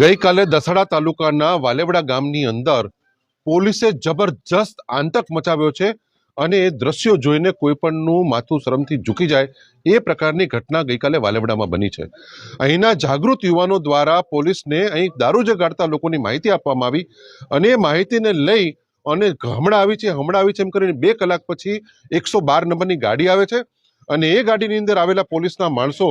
ગઈકાલે દસડા તાલુકાના વાલેવડા ગામની અંદર પોલીસે જબરજસ્ત આતંક મચાવ્યો છે અને એ દ્રશ્યો જોઈને કોઈપણનું માથું શરમથી ઝૂકી જાય એ પ્રકારની ઘટના ગઈકાલે વાલેવડામાં બની છે. અહીંના જાગૃત યુવાનો દ્વારા પોલીસને અહીં દારૂ જગાડતા લોકોની માહિતી આપવામાં આવી અને એ માહિતીને લઈ અને હમણાં આવી છે, હમણાં આવી છે એમ કરીને બે કલાક પછી એકસો બાર નંબરની ગાડી આવે છે અને એ ગાડીની અંદર આવેલા પોલીસના માણસો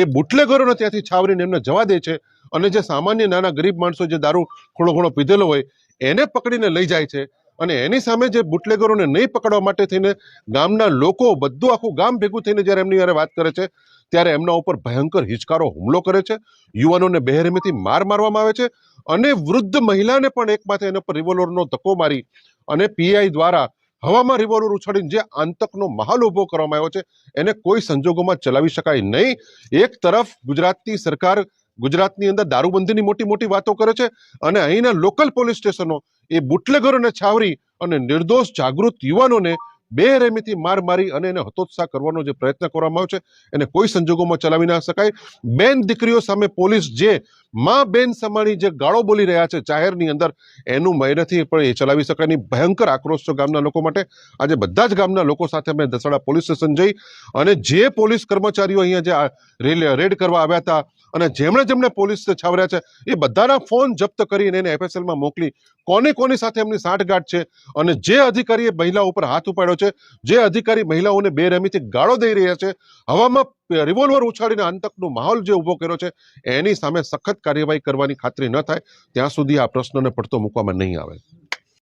એ બુટલેગરોને ત્યાંથી છાવરીને એમને જવા દે છે. અને જે સામાન્ય નાના ગરીબ માણસો જે દારૂ ઘણો ઘણો પીધેલો હોય, એને પકડીને લઈ જાય છે. અને એની સામે જે બુટલેગરોને નહીં પકડવા માટે થઈને ગામના લોકો બધું આખું ગામ ભેગું થઈને જ્યારે એમની હારે વાત કરે છે, ત્યારે એમના ઉપર ભયંકર હિચકારો હુમલો કરે છે. યુવાનોને બેરહેમીથી માર મારવામાં આવે છે અને વૃદ્ધ મહિલાને પણ એક માથે એના પર રિવોલ્વરનો ધક્કો મારી અને પીઆઈ દ્વારા હવામાં રિવોલ્વર ઉછાળીને જે આંતકનો માહોલ ઊભો કરવામાં આવ્યો છે, એને કોઈ સંજોગોમાં ચલાવી શકાય નહીં. એક તરફ ગુજરાતની સરકાર ગુજરાતની અંદર દારૂબંધીની મોટી મોટી વાતો કરે છે અને અહીંના લોકલ પોલીસ સ્ટેશનો એ બુટલેગરોને છાવરી અને નિર્દોષ જાગૃત યુવાનોને બેરહેમીથી માર મારી અને એને હતોત્સાહ કરવાનો જે પ્રયત્ન કરવામાં આવ્યો છે, એને કોઈ સંજોગોમાં ચલાવી ના શકાય. બેન દીકરીઓ સામે પોલીસ જે માં બેન સમાણી જે ગાળો બોલી રહ્યા છે જાહેરની અંદર, એનું મહેનતથી પણ એ ચલાવી શકાય નહીં. ભયંકર આક્રોશ છે ગામના લોકો માટે. આજે બધા જ ગામના લોકો સાથે અમે દસડા પોલીસ સ્ટેશન જઈ અને જે પોલીસ કર્મચારીઓ અહીંયા જે રેલ- રેડ કરવા આવ્યા હતા અને જેમણે જેમણે પોલીસ છાવર્યા છે, એ બધાના ફોન જપ્ત કરીને એને એફએસએલમાં મોકલી કોની કોની સાથે એમની સાંઠગાંઠ છે અને જે અધિકારીએ મહિલા ઉપર હાથ ઉપાડ્યો છે, જે અધિકારી મહિલાઓને બેરહમીથી ગાળો દઈ રહ્યા છે, હવામાં રિવોલ્વર ઉછાળીને આંતકનો માહોલ જે ઊભો કર્યો છે, એની સામે સખત કાર્યવાહી કરવાની ખાતરી ન થાય, ત્યાં સુધી આ પ્રશ્નને પડતો મૂકવામાં નહીં આવે.